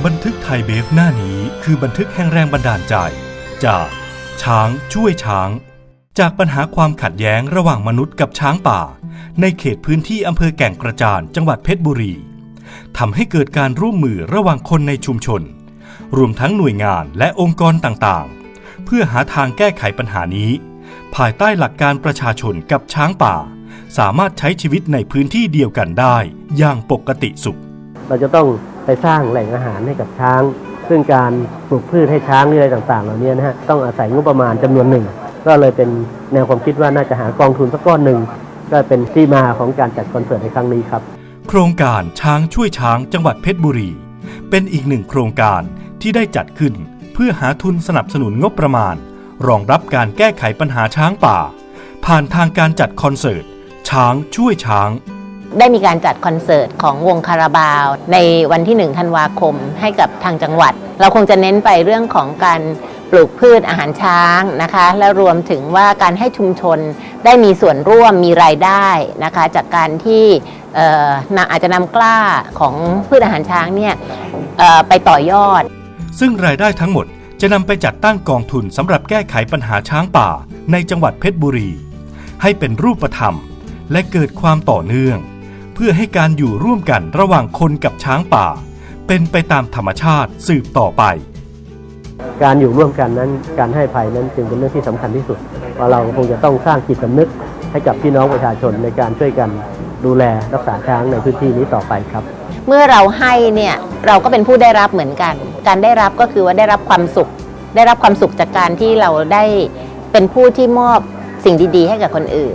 บันทึกไทยเบฟหน้านี้คือบันทึกแห่งแรงบันดาลใจ จาก ช้างช่วยช้าง จากปัญหาความขัดแย้งระหว่างมนุษย์กับช้างป่า ในเขตพื้นที่อำเภอแก่งกระจานจังหวัดเพชรบุรีทำให้เกิดการร่วมมือระหว่างคนในชุมชน รวมทั้งหน่วยงานและองค์กรต่างๆ เพื่อหาทางแก้ไขปัญหานี้ ภายใต้หลักการประชาชนกับช้างป่า สามารถใช้ชีวิตในพื้นที่เดียวกันได้ อย่างปกติสุข เราจะต้องไปสร้างแหล่งอาหารให้กับช้าง ซึ่งการปลูกพืชให้ช้างหรืออะไรต่างๆ เหล่านี้นะฮะต้องอาศัยงบประมาณจำนวนหนึ่ง ก็เลยเป็นแนวความคิดว่าน่าจะหากองทุนสักก้อนหนึ่งก็เป็นที่มาของการจัดคอนเสิร์ตในครั้งนี้ครับ โครงการช้างช่วยช้างจังหวัดเพชรบุรี เป็นอีกหนึ่งโครงการที่ได้จัดขึ้น เพื่อหาทุนสนับสนุนงบประมาณ รองรับการแก้ไขปัญหาช้างป่า ผ่านทางการจัดคอนเสิร์ตช้างช่วยช้าง ได้มีการจัดคอนเสิร์ตของวงคาราบาว ในวันที่ 1 ธันวาคมให้กับทางจังหวัด เราคงจะเน้นไปเรื่องของการปลูกพืชอาหารช้างนะคะ และรวมถึงว่าการให้ชุมชนได้มีส่วนร่วมมีรายได้นะคะ จากการที่อาจจะนำกล้าของพืชอาหารช้างเนี่ยไปต่อยอด ซึ่งรายได้ทั้งหมดจะนำไปจัดตั้งกองทุนสำหรับแก้ไขปัญหาช้างป่าในจังหวัดเพชรบุรี ให้เป็นรูปธรรม และเกิดความต่อเนื่อง เพื่อให้การอยู่ร่วมกันระหว่างคนกับช้างป่า เป็นไปตามธรรมชาติสืบต่อไป การอยู่ร่วมกันนั้นการให้ภัยนั้นจึงเป็นเรื่องที่สำคัญที่สุดเพราะเราคงจะต้องสร้างจิตสำนึกให้กับพี่น้องประชาชนในการช่วยกันดูแลรักษาช้างในพื้นที่นี้ต่อไปครับ เมื่อเราให้เนี่ยเราก็เป็นผู้ได้รับเหมือนกัน การได้รับก็คือว่าได้รับความสุข ได้รับความสุขจากการที่เราได้เป็นผู้ที่มอบสิ่งดี ๆ ให้กับคนอื่น